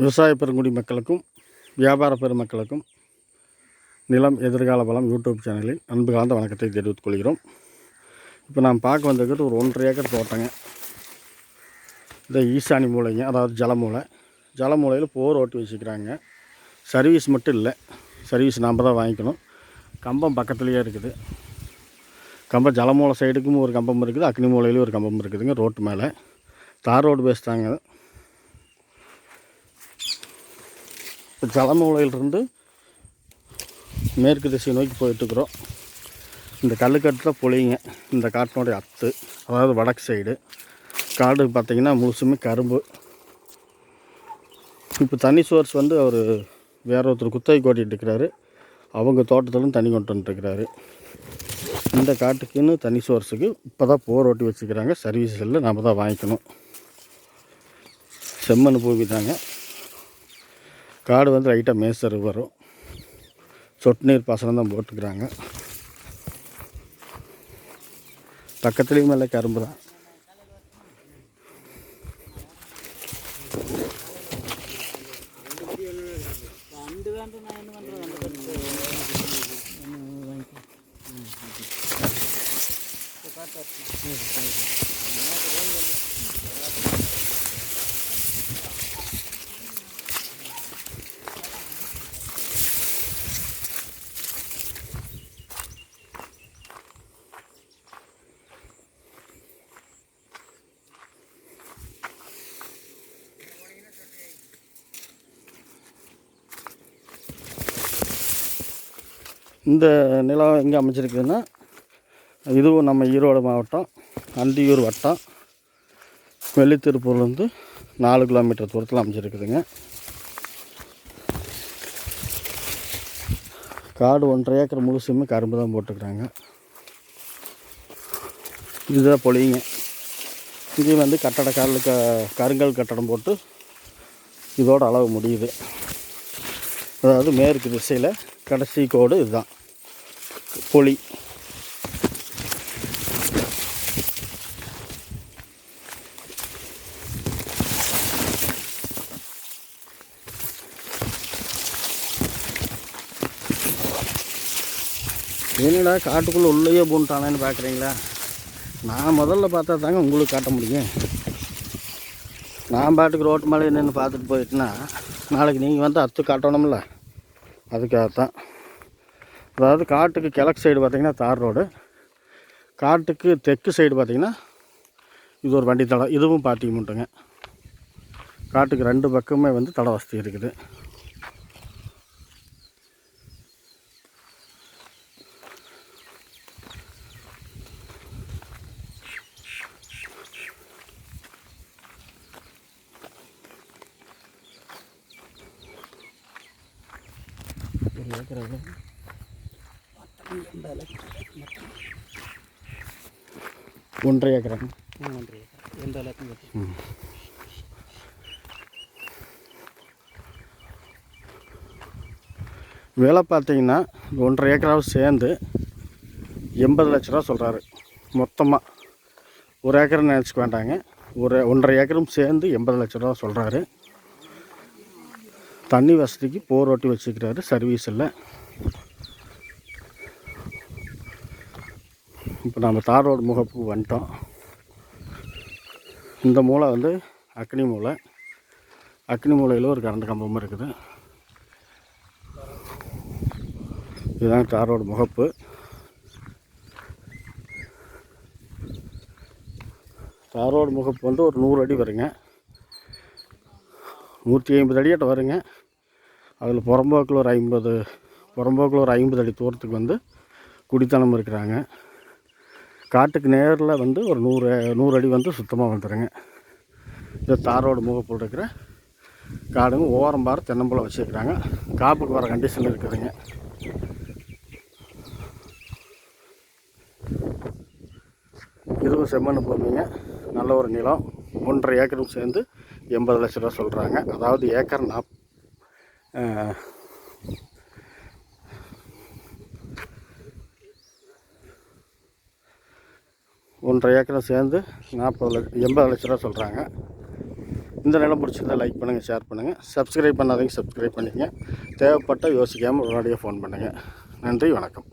விவசாய பெருங்குடி மக்களுக்கும் வியாபார பெருமக்களுக்கும் நிலம் எதிர்கால பலம் யூடியூப் சேனலில் அன்பு கலந்த வணக்கத்தை தெரிவித்துக் கொள்கிறோம். இப்போ நான் பார்க்க வந்திருக்கிறது ஒரு ஒன்றரை ஏக்கர் தோட்டங்க. இந்த ஈசானி மூலைங்க அதாவது ஜலமூலை. ஜலமூலையில் போர் ஓட்டி வச்சுக்கிறாங்க. சர்வீஸ் மட்டும் இல்லை சர்வீஸ் நாம் தான் வாங்கிக்கணும். கம்பம் பக்கத்துலேயே இருக்குது. கம்பம் ஜலமூலை சைடுக்கும் ஒரு கம்பம் இருக்குது அக்னி மூலையிலையும் ஒரு கம்பம் இருக்குதுங்க ரோட்டு மேலே. தார் ரோடு பேஸ் தாங்க இப்போ ஜலமூலையிலிருந்து மேற்கு திசை நோக்கி போயிட்டுருக்குறோம். இந்த கல்லுக்கட்டில் புளிங்க இந்த காட்டினுடைய அத்து அதாவது வடக்கு சைடு காடு பார்த்திங்கன்னா முழுசுமே கரும்பு. இப்போ தண்ணி சோர்ஸ் வந்து அவர் வேற ஒருத்தர் குத்தகை கோட்டிகிட்டு அவங்க தோட்டத்திலும் தண்ணி கொண்டு வந்துட்டுருக்கிறாரு. இந்த காட்டுக்குன்னு தண்ணி சோர்ஸுக்கு இப்போ தான் போர் ஓட்டி வச்சுக்கிறாங்க. சர்வீஸ் எல்லாம் நம்ம தான் வாங்கிக்கணும். செம்மண் பூவி தாங்க. காடு வந்து லைட்டாக மேசர் வரும். சொட்டு நீர் பாசனம் தான் போட்டுக்கிறாங்க. பக்கத்துலேயும் மேலே கரும்பு தான். இந்த நிலம் எங்கே அமைச்சிருக்குதுன்னா இதுவும் நம்ம ஈரோடு மாவட்டம் அந்தியூர் வட்டம் வெள்ளித்திருப்பூர்லேருந்து நாலு கிலோமீட்டர் தூரத்தில் அமைச்சிருக்குதுங்க காடு ஒன்றரை ஏக்கர் முழுசுமே கரும்பு தான் போட்டுக்கிறாங்க. இதுதான் பொழியுங்க. இங்கேயும் வந்து கட்டட காலில் க கருங்கல் கட்டடம் போட்டு இதோட அளவு முடியுது. அதாவது மேற்கு திசையில் கடைசி கோடு இதுதான். பொலி என்னடா காட்டுக்குள்ளே உள்ளேயே பூண்டானேன்னு பார்க்குறீங்களா நான் முதல்ல பார்த்தா தாங்க உங்களுக்கு காட்ட முடியும். நான் பாட்டுக்கு ரோட்டு மேலே என்னென்னு பார்த்துட்டு போயிட்டுனா நாளைக்கு நீங்கள் வந்து அத்து காட்டணும்ல. அதுக்காகத்தான். அதாவது காட்டுக்கு கிழக்கு சைடு பார்த்திங்கன்னா தார் ரோடு காட்டுக்கு தெற்கு சைடு பார்த்திங்கன்னா இது ஒரு வண்டி தடம். இதுவும் பார்த்திங்க மட்டுங்க. காட்டுக்கு ரெண்டு பக்கமே வந்து தட வசதி இருக்குது. ஒன்றரை ஏக்கராங்க எந்த அளவுக்கு விலை பார்த்தீங்கன்னா ஒன்றரை ஏக்கராவும் சேர்ந்து எண்பது லட்ச ரூபா சொல்கிறாரு மொத்தமாக ஒரு ஏக்கர்னு நினச்சிக்க வேண்டாங்க. ஒரு ஒன்றரை ஏக்கரும் சேர்ந்து எண்பது லட்ச ரூபா சொல்கிறாரு தண்ணி வசதிக்கு போர் ஓட்டி வச்சுக்கிறாரு சர்வீஸ் இல்லை. இப்போ நம்ம தார் ரோடு முகப்புக்கு வந்துட்டோம். இந்த மூளை வந்து அக்னி மூளை. அக்னி மூலையில் ஒரு கரண்ட் கம்பமும் இருக்குது. இதுதான் தார் ரோடு முகப்பு. தார் ரோடு முகப்பு வந்து ஒரு நூறு அடி வருங்க. நூற்றி ஐம்பது அடியாட்ட வருங்க. அதில் புறம்போக்கில் ஒரு ஐம்பது புறம்போக்கில் ஒரு ஐம்பது அடி தூரத்துக்கு வந்து குடித்தனம் இருக்கிறாங்க. காட்டுக்கு நேரில் வந்து ஒரு நூறு நூறு அடி வந்து சுத்தமாக வந்துடுங்க இந்த தாரோடு முகப்பு இருக்கிற காடுங்க. ஓரம் பாரு தென்னம்பழம் வச்சுருக்குறாங்க. காப்புக்கு வர கண்டிஷனில் இருக்குதுங்க. இதுவும் செம்மண் பூமிங்க. நல்ல ஒரு நிலம். ஒன்றரை ஏக்கரும் சேர்ந்து எண்பது லட்ச ரூபா சொல்கிறாங்க அதாவது ஏக்கர் நாப் ஒன்றரை ஏக்கரை சேர்ந்து நாற்பது லட்ச எண்பது லட்ச ரூபா சொல்கிறாங்க இந்த நிலம் பிடிச்சிருந்தால் லைக் பண்ணுங்கள் ஷேர் பண்ணுங்கள் சப்ஸ்கிரைப் பண்ணாதீங்க சப்ஸ்கிரைப் பண்ணிக்கங்க. தேவைப்பட்டால் யோசிக்காமல் உடனடியாக ஃபோன் பண்ணுங்கள் நன்றி வணக்கம்.